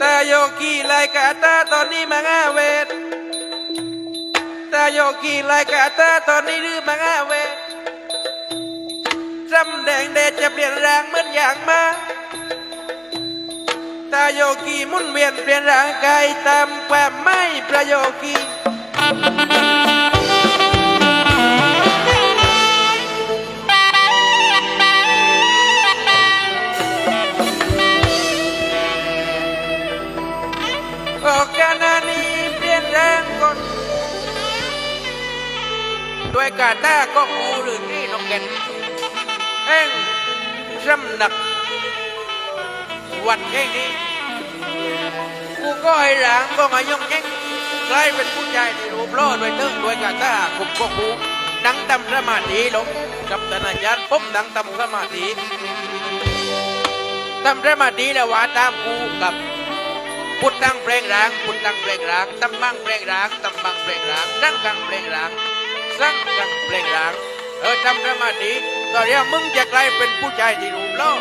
ตาโยกีลายกาตาตอนนี้มางาเวทตาโยกีลายกาตาตอนนี้รื้อมางาเวทจำแดงแดดจะเปลี่ยนแรงเหมือนอย่างมาตาโยกีมุนเวียนเปลี่ยนร่างกายตามความไม่ประโยกี วยกาตาก็กูหรือนี่นกเก็นแห่งสำนัก วันแค่นี้กูก็ให้หลางก็มายงแย่งกลายเป็นผู้ชายในรูปล่อด้วยเติ้งด้วยกาตาคุมก็กูดังตำสมาธิลงกับธนาจารย์ผมดังตำสมาธิตำสมาธิแล้วว่าตามกูกับพุทธังเพลงรางพุทธังเพลงรางตำบังเพลงรางตำบังเพลงรางสังกังเพลงราง สั่งกังเพลงรางเออทำสมาธิตอนนี้มึงจะกลายเป็นผู้ชายที่รูปล่อ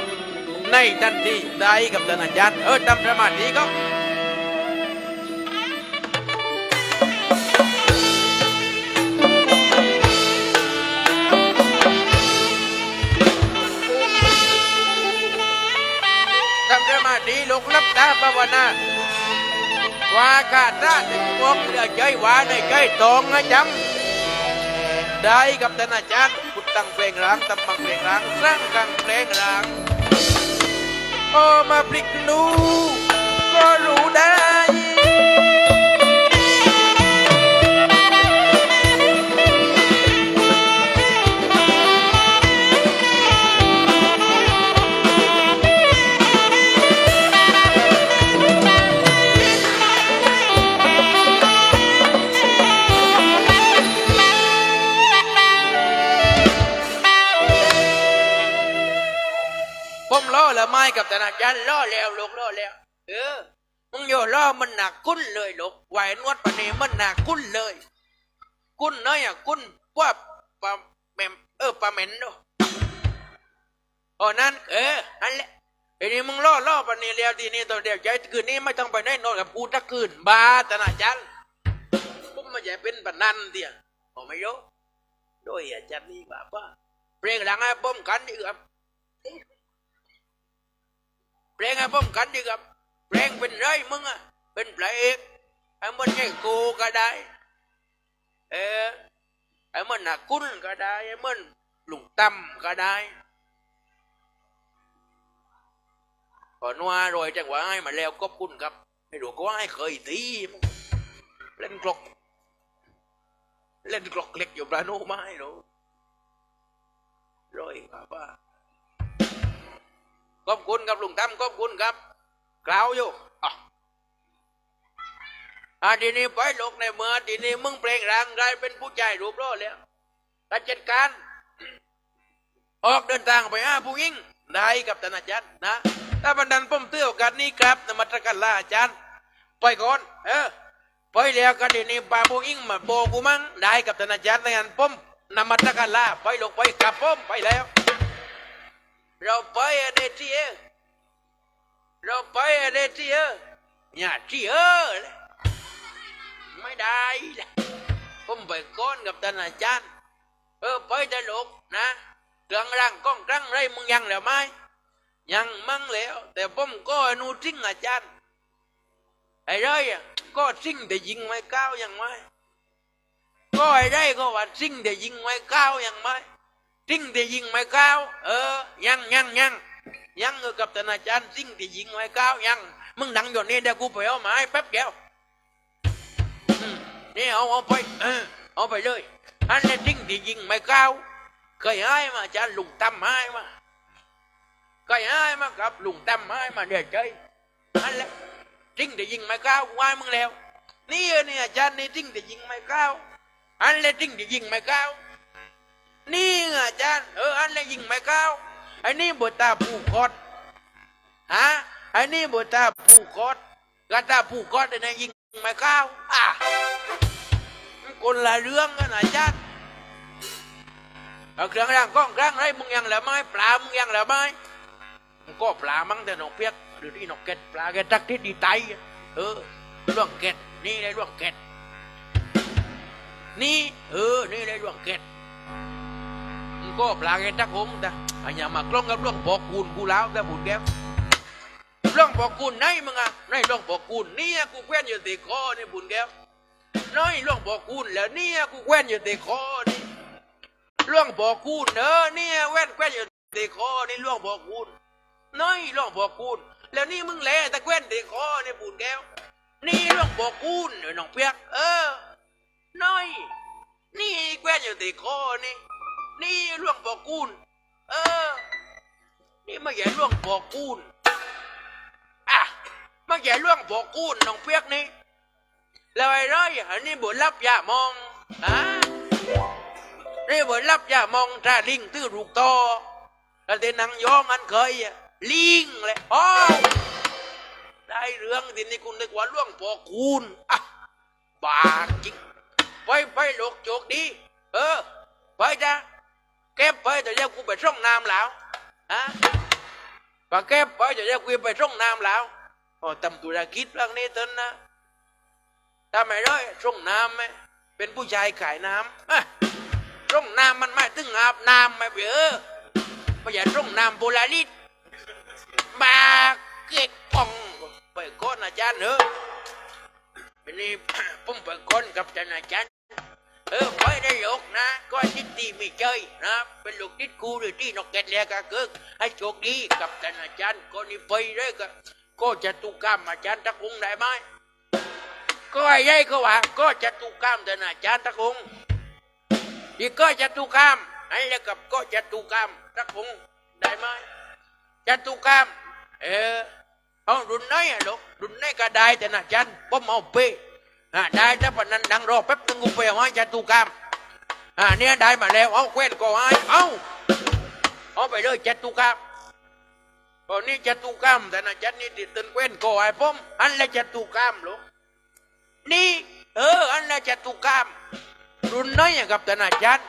ในทันทีได้กับท่านอาจารย์เออทำสมาธิก็ดีลูกลับตาภาวนาว่าคาตาถึงพวกเหลือใจว่าในใจตองนะจำ ได้กับท่านอาจารย์พุทธังเพลงรางตำบังเพลงรางสร้างกังเพลงรางโอมาพลิกนูก็รู้ได้ ไม้กับธนาคารล่อแล้วลูกล่อแล้ว เออมึงโยล่อมันหนักกุ้นเลยลูกไหวนวดปะเนมันหนักกุ้นเลย กุ้นน้อยอะกุ้นว่าปลาแมมเออปลาเหม็นดูอ๋อนั่นเออนั่นแหละทีนี้มึงล่อล่อปะเนแล้วทีนี้ตัวเดียวใจคืนนี้ไม่ต้องไปไหนนอนกับกูทักคืนบาธนาคารผมไม่ใช่เป็นปนันเดียวโอ้ไม่รู้ด้วยอาจารย์นี่บ้าป้าเปล่งหลังให้ผมกันดีครับ ลงให้ผมกันดีครับเพลงเป็นไรมึงอะเป็นพระเอกไอ้มันใช่กูก็ได้ เออไอ้มันหนักกุ้นก็ได้ไอ้มันหลุงตั้มก็ได้พอนัวรอยจังหวะให้มาแล้วก็กุ้นครับให้ดูก็ให้เคยตีเล่นกลอกเล่นกลอกเล็กอยู่ปลาโนไม้หรอรอยครับว่า ขอบคุณครับลุงตั้มขอบคุณครับกล่าวอยู่อะอะทีนี้ไปลกในเมื่อทีนี้มึงเปล่งร่างกายเป็นผู้ชายรูปร่อแล้วตัดจัดการ ออกเดินทางไปหาผู้หญิงได้กับท่านาจารย์นะ ถ้าบันดันผมเตือโอกาสนี้ครับนมัตการลาอาจารย์ ไปก่อน เออไปแล้วก็ทีนี้ปาผู้หญิงมาโบกูมั่งได้กับท่านาจารย์ในงานผมนมัตการลาไปลงไปกับผมไปแล้ว เราไปอะไรที่ เราไปอะไรที่เอออย่าที่เออเลยไม่ได้เลยผมไปก้อนกับท่านอาจารย์เออไปตลกนะเครื่องร่างก้องกลางไรมึงยังแล้วไหมยังมั่งแล้ว แต่ผมก็อนุทิ้งอาจารย์ไอ้ไรอะก็สิ่งแต่ยิงไม่ก้าวยังไม่ก็ไอ้ไรก็ว่าสิ่งแต่ยิงไม่ก้าวยังไม่สิ่งที่ยิงไม่ก้าวเออยังยังยัง ยังเออกับธนาจารย์สิ่งที่ยิงไม่ก้าวยัง มึงนั่งอยู่นี่เดี๋ยวกูไปเอาไม้แป๊บเดียวนี่เอาเอาไปเออเอาไปเลยอันนี้สิ่งที่ยิงไม่ก้าวเคยให้มาอาจารย์ลุงตั้มให้มาเคยให้มากับลุงตั้มให้มาเดี๋ยวใจอันแหละสิ่งที่ยิงไม่ก้าวกูให้มึงแล้วนี่เออนี่อาจารย์นี่สิ่งที่ยิงไม่ก้าวอันแหละสิ่งที่ยิงไม่ก้าวนี่ไงอาจารย์เอออันนี้ยิงไม่เข้าว ไอ้นี่บทตาผูกคอดฮะไอ้นี่บทตาผูกคอดกาตาผูกคอดไอ้นี่ยิงไม่เข้าอะคนละเรื่องกันอาจารย์เอาเครื่องรางก้องกลางไรมึงยังเหลือไหมปลามึงยังเหลือไหมมันก็ปลามั้งแต่หน้องเปียกหรือที่หน้องเก็ดปลาแกตักที่ดีไตเออล่วงเก็ดนี่เลยล่วงเก็ดนี่เออนี่เลยล่วงเก็ดมันก็ปลาแกตักหงแต่ อันยามากล้องกับล่วงบอกกูนกูแล้วแต่บุญแก้วล่วงบอกกูนไหนมึงอะไหนล่วงบอกกูนเนี่ยกูแคว้นอยู่ตีคอนี่บุญแก้วน้อยล่วงบอกกูนแล้วเนี่ยกูแคว้นอยู่ตีคอนี่ล่วงบอกกูนเออเนี่ยแว่นแคว้นอยู่ตีคอนี่ล่วงบอกกูนน้อยล่องบอกกูนแล้วนี่มึงแหล่ตะแกว้นเด็กคอในปูนแก้วนี่ล่องบอกกูนเน้องเปียกเออน้อย นี่แกว้นอยู่เด็กคอนี่นี่ล่วงบอกกูน เออ นี่ไม่ใช่ล่วงบอกกูนอะไม่ใช่ล่วงบอกกูนน้องเปียกนี่แล้วไอ้ร้อยอันนี้บนรับยามองอะนี่บนรับยามองถ้าลิงตื้อลูกตอแล้วเดนังย้องอันเคยอะลิงเลยอ๋อได้เรื่องทีนี้คุณนึกว่าล่วงพอคูณอะบาจริงไปไปโลกโจกดี เออ ไปจ้ะ เก็บไปแต่เดี๋ยวกูไปส่งน้ำแล้วฮะปาเก็บไปแต่เดี๋ยวกูไปส่งน้ำแล้วโอ้ทำธุรกิจเรื่องนี้ต้นนะทำไมร้อยส่งน้ำไหมเป็นผู้ชายขายน้ำส่งน้ำมันไม่ถึงอาบน้ำไหมเบ้อไม่อย่าร่องน้ำโบราณมาเก็กปองไปก้อนอาจารย์เนอะวันนี้ผมไปก้อนกับอาจารย์ เออไปได้ลูกนะก็ทิดดีไม่เจยนะ เป็นลูกทิดกูหรือที่นกแกนเลียกะเกิกให้โชคดีกับอาจารย์ก็นี่ไปเลยก็ก็จะตุกรรมอาจารย์ตะคงได้ไหมก็ไอ้ยัยก็ว่าก็จะตุกรรมแต่อาจารย์ตะคงอีกก็จะตุกรรมไอ้แล้วกับก็จะตุกรรมรักคงได้ไหมจะตุกรรมเออเอารุ่นไหนอะลูกรุ่นไหนก็ได้แต่นะจันผมเอาไป อ่าได้ถ้าปนันดังรอแป๊บนึงกูไปเอาให้จตุกรรมอ่าเนี่ยได้มาแล้วเอาแควนก็ให้เอาเอาไปเลยจตุกรรมตอนนี้จตุกรรมแต่นะจันนี่ติดตึนแควนก็ให้ผมอันละจตุกรรมลูกนี่เอออันละจตุกรรมรุ่นน้อยอย่างกับธนาจารย์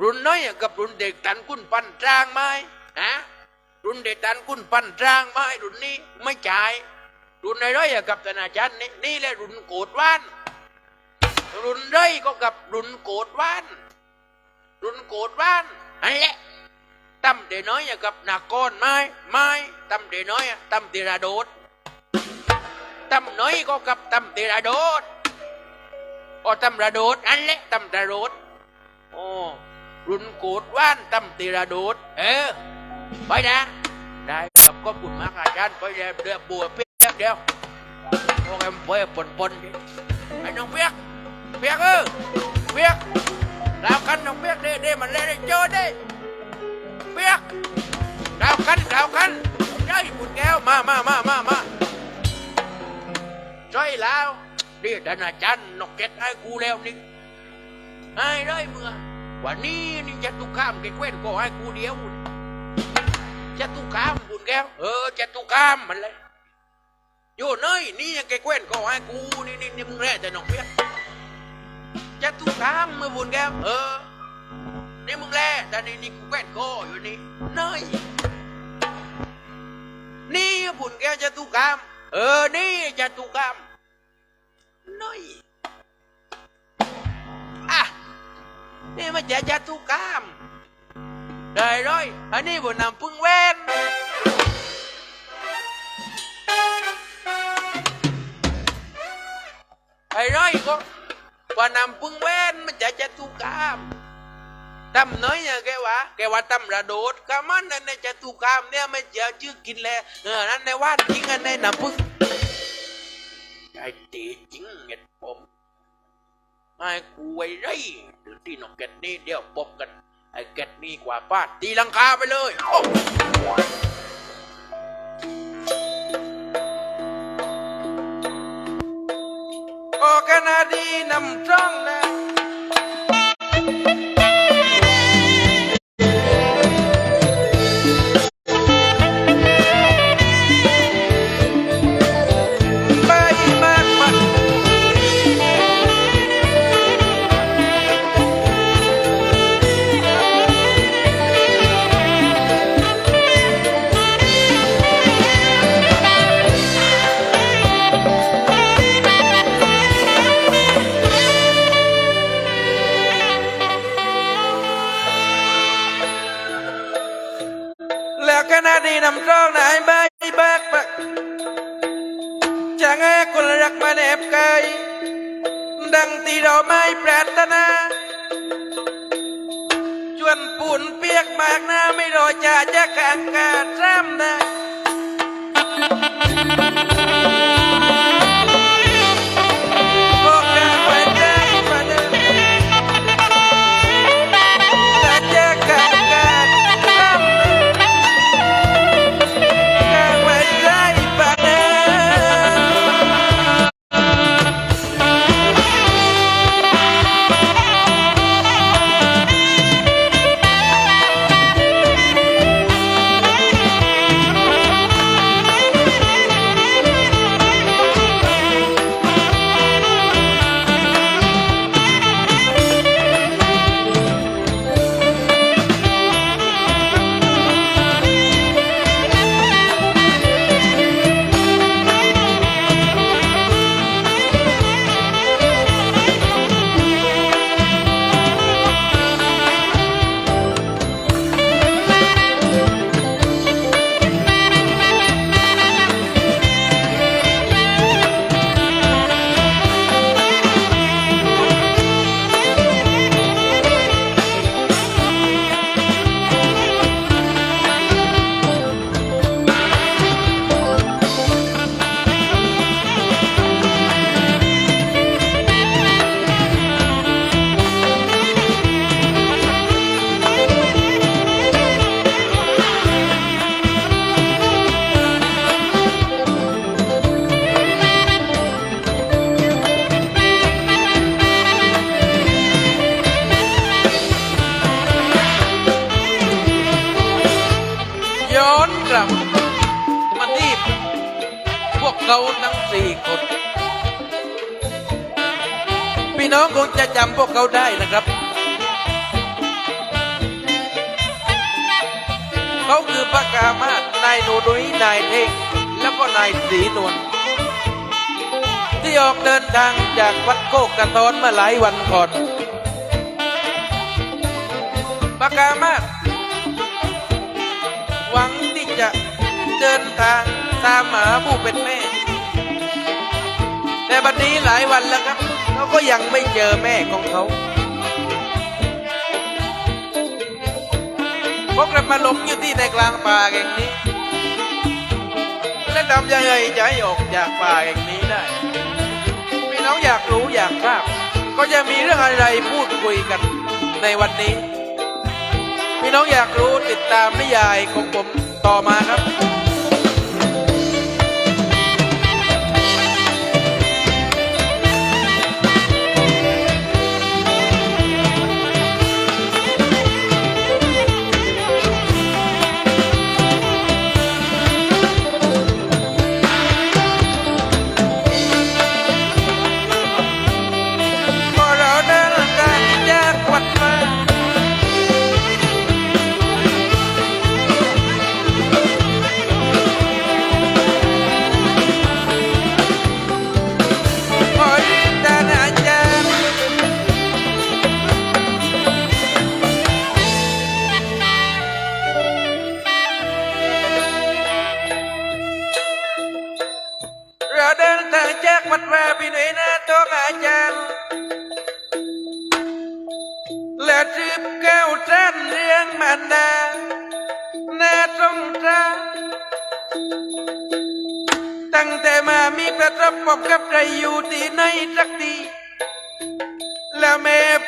รุ่นน้อยอย่างกับรุ่นเด็กตันกุ้นปันจ้างไหมฮะรุ่นเด็กตันกุ้นปันจ้างไหมรุ่นนี้ไม่จ่าย รุนน้อยอย่ากับธนาจารย์นี่นี่แหละรุนโกดว่าน รุ่นร้อยก็กับรุนโกดว่าน รุนโกดว่านนั่นแหละตั้มเดน้อยอย่ากับนาก้อนไม้ไม้ตั้มเดน้อยตั้มเตระโดดตั้มน้อยก็กับตั้มเตระโดดโอ้ตำระโดดอันเละตำระโดดโอ้รุนโกดว่านตำตีระโดดเออไปนะได้ครับก็บุญมากอาจารย์ไปเดี๋ยวเดี๋ยวบัวเป เดียวพวกแอมเปียปนปนๆไอ้น้องเปียกเปียกเออเปียกดาวกันน้องเปียกเด้เด้มันเล่นเจอเด้เปียกดาวกันดาวกันได้บุญแก้วมามามามามาช่วยแล้วนี่ท่านอาจารย์นกเก็ตให้กูแล้วนี่ให้เลยเมื่อวันนี้นี่จะตุกข้ามเก็ตเว้นก็ให้กูเดียวจะตุกข้ามบุญแก้วเออจะตุกข้ามมันเลย อยู่เนยนี่ยังเก็ตเว้นก็ให้กูนี่นี่นี่มึงแร่แต่นกเพี้ยจะตุกข้ามมือบุญแกเออนี่มึงแร่แต่นี่นี่กูแก้นก็อยู่นี่เนยนี่บุญแกจะตุกข้ามเออนี่จะตุกข้ามน้อยอะนี่มันจะจะตุกามได้ร้อยอันนี้บนนำพึ่งแว่น ไอ้ร้อยก็ว่านำพึ่งแว่นมันจะจะตุกามทำน้อยอย่างแกวะแกว่าทำระโดดก็มันนั่นในจะตุกามเนี่ยไม่เจอชื่อกินแล้วเออนั่นในว่านจริงอันในนำพึ่งไอ้ตีจริงเห็ดผมไอ้กูไอ้ไรหรือที่นกเก็ตนี่เดี๋ยวปบกันไอ้เก็ตนี่กว่าป้าดตีลังคาไปเลยากหน้าไม่รอจะจะกางกาซ้ำได้ นายหนูดุยนายเท่งแล้วก็นายสีนวลที่ออกเดินทางจากวัดโคกกระท้อนเมื่อหลายวันก่อนปากามาศหวังที่จะเดินทางตามหาผู้เป็นแม่ แต่บัดนี้หลายวันแล้วครับเขาก็ยังไม่เจอแม่ของเขาพวกเรามาหลบอยู่ที่ในกลางป่าแห่งนี้ และทำยังไงจะให้ออกจากป่าแห่งนี้ได้พี่น้องอยากรู้อยากทราบ ก็จะมีเรื่องอะไรพูดคุยกันในวันนี้ พี่น้องอยากรู้ติดตามนิยายของผมต่อมาครับ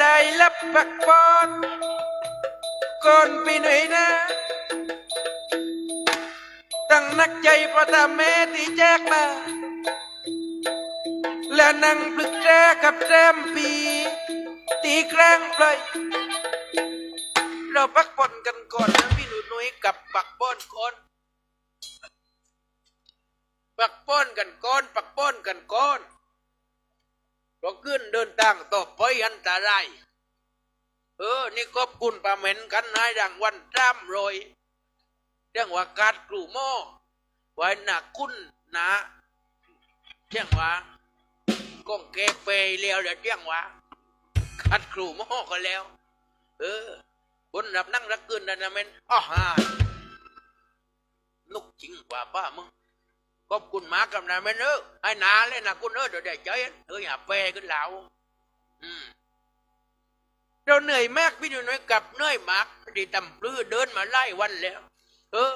ได้รับปักปอนก่อนปีหน่อยนะตั้งนักใจเพราะทำแม่ที่แจกมาและนั่งปรึกษากับแซมปีตีแกล้งปล่อยเราพักผ่อนกันก่อนนะพี่หนูนุ้ยกับปักป้อนก่อนปักป้อนกันก่อนปักป้อนกันก่อน เราขึ้นเดินทางต่อไปอันตรายเออ นี่ขอบคุณป้าเหม็นกันให้รางวัลจ้ำรอยเรื่องว่าการกลูโม่ไว้หนักคุณนะเที่ยงว่าก้องเกเปเลี้ยวเดี๋ยวเที่ยงว่าคัดครูโม่ก็แล้ว เออบนรับนั่งรักเกินนะนะเมนอ้อฮานุกจริงกว่าป้ามึง ขอบคุณมากับนะเมนเออให้นาเลยนะคุณเออเดี๋ยวได้ใจเอออย่าเปยขึ้นแล้วอืมเราเหนื่อยมากพี่หนูน้อยกลับเหนื่อยมากดีตำปลื้อเดินมาไล่วันแล้ว เออ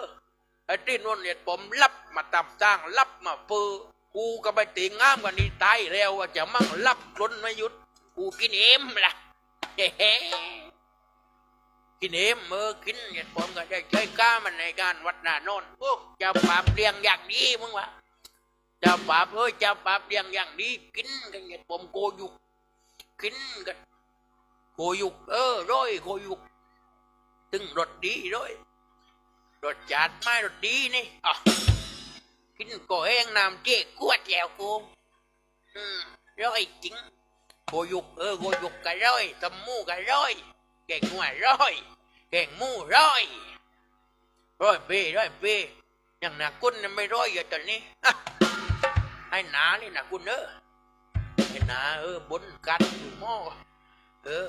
ไอ้ที่นวลเนี่ยผมรับมาตำจ้างรับมาเปือกูก็ไปตีง่ามกันนี่ตายแล้วว่าจะมั่งรับล้นไม่หยุดกูกินเอ็มล่ะเฮ้ กินเอ็มเออกินเนี่ยผมก็ได้ใช้ก้ามันในการวัดนาโนนโอ้จ้าปราบเลี้ยงอย่างนี้มึงวะจ้าปราบเอ้ยจ้าปราบเลี้ยงอย่างนี้กินกันเนี่ยผมโกยุกกินกันโกยุกเออร้อยโกยุกตึงรสดีร้อยรสจัดไม่รสดีนี่อะกินก็แห้งน้ำเจ๊กวดแล้วกูอืมร้อยจริงโกยุกเออโกยุกก็ร้อยตำมูก็ร้อย เก่งหัวร้อย เก่งมูร้อยร้อยปีร้อยปีอย่างนักกุนน่ะไม่ร้อยอยู่ตอนนี้อะให้หนาเลยนะกุนเออให้หนาเออบนกัดอยู่หม้อเออ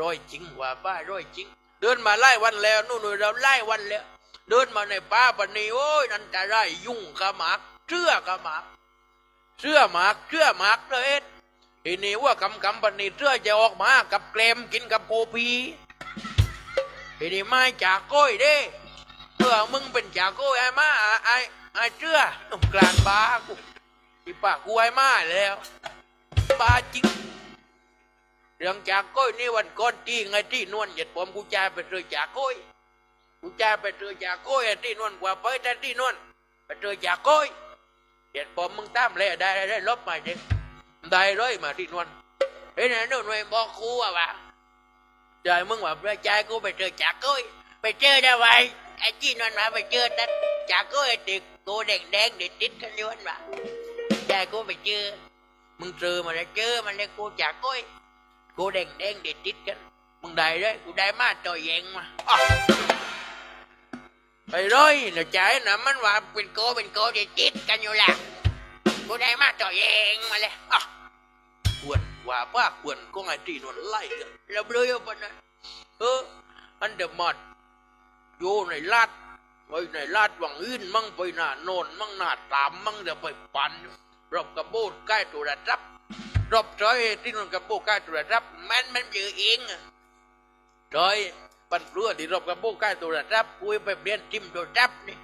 ร้อยจริงว่าป้าร้อยจริง เดินมาไล่วันแล้วนู่นๆเราไล่วันแล้ว เดินมาในป่าปันนี้โอ้ยนั่นจะได้ยุ่งกระหมากเชื่อกระหมากเสื้อหมากเสื้อหมากเลยเอ็ด ทีนี้ว่ากำกำปนีเสื้อจะออกมากับเกลมกินกับโกพีทีนี้ไม่จากก้อยเด้เมื่อมึงเป็นจากก้อยไอ้มาไอ้ไอ้เสื้อนุ่มกลางบากูที่ปากกูไอ้มาแล้วบาจริงเรื่องจากก้อยนี่วันก่อนที่ไงที่นวลเหยียดผมกูจ่ายไปเจอจากก้อยกูจ่ายไปเจอจากก้อยไอ้ที่นวลกว่าไปแต่ที่นวลไปเจอจากก้อยเห็นผมมึงตามเลยได้ได้ลบมาดิ ได้เลยมาที่นวลเฮ้ยนะนู่นไว้บอกครูอะวะใจมึงว่าไปใจกูไปเจอจากกุ้ยไปเจอได้ไวไอ้ที่นวลมาไปเจอแต่จากกุ้ยติดกูแดงแดงๆเด็ดติดกันย้อนมาใจกูไปเจอมึงเจอมาแล้วเจอมันเลยกูจากกุ้ยกูแดงแดงๆเด็ดติดกันมึงได้เลยกูได้มาต่อยเองมาอ้าวไปเลยนะใจนะมันว่าเป็นโกเป็นโกเด็ดติดกันอยู่แหละ กูได้มาต่อเองมาเลยอะควรว่าป้าควรก็ไงตีนวนไล่กันแล้วเลยเอาไปนะเอออันเดอร์มอดโยในลาดไปในลาดวังอื่นมั่งไปหน้าโนนมั่งหน้าตามมั่งเดี๋ยวไปปั่นรอบกระโบดใกล้ตัวระดับรอบจอยที่นวนกระโบดใกล้ตัวระดับแมันมันเจอเองจอยปันเรือที่รอบกระโบดใกล้ตัวระดับกูไปเรียนจิ้มตัวดับนี่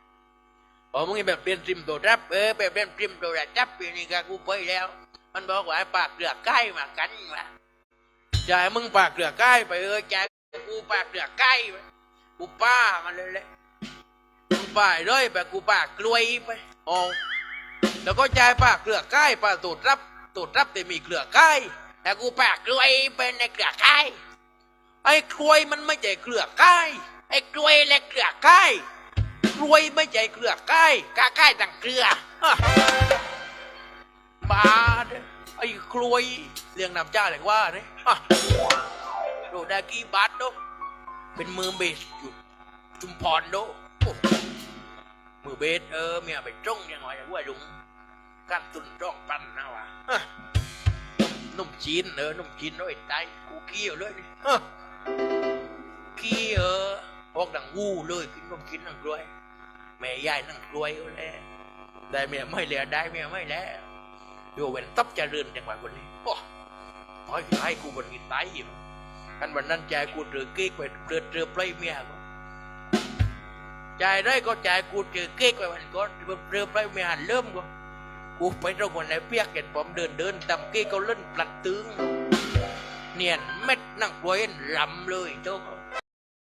พอมึงแบบเปลี่ยนซิมตัวรับเออแบบเปลี่ยนซิมตัวรับปีนี้ก็กูไปแล้ว มันบอกว่าไอ้ปากเกลือใกล้มากันมาจ่ายมึงปากเกลือใกล้ไปเออจ่ายกูปากเกลือใกล้ไปกูป้ามันเลยแหละมึงป้ายเลยแบบกูปากกลวยไปโอ้แล้วก็จ่ายปากเกลือใกล้ปากตูดรับตูดรับแต่มีเกลือใกล้แต่กูปากกลวยเป็นในเกลือใกล้ไอ้กลวยมันไม่ใช่เกลือใกล้ไอ้กลวยและเกลือใกล้ กล้วยไม่ใช่เกลือใกล้กาใกล้ต่างเกลือฮะบาดไอ้กล้วยเรียงนำเจ้าเลยว่าเนี่ยโดด้กี่บาทโดเป็นมือเบสอยู่จุมพรโดโอ้มือเบสเออเมียไปจ้องยังไงว่าลุงกันตุนจ้องปันนะวะนุ่มจีนเออนุ่มจีนด้วยตายกูเกี้ยวเลยนี่ฮะขี้เออพวกดังวูเลยกินนมกินนั่งกล้วย แม่ยายนั่งกล้วยก็แล้วได้เมียไม่แล้วได้เมียไม่แล้วโยเว้นตับจะเรือนจังหวะคนนี้โอ้ตายตายกูบนนี้ตายอยู่กันวันนั้นใจกูเจอเก๊กไปเจอเจอปลายเมียก็ใจได้ก็ใจกูเจอเก๊กไปวันก่อนเจอปลายเมียหันเริ่มก็กูไปตรงวันไหนเปียกเห็นผมเดินเดินตามเก๊กเขาเล่นปลัดตึงเนียนเม็ดนั่งกล้วยลำเลยเจ้า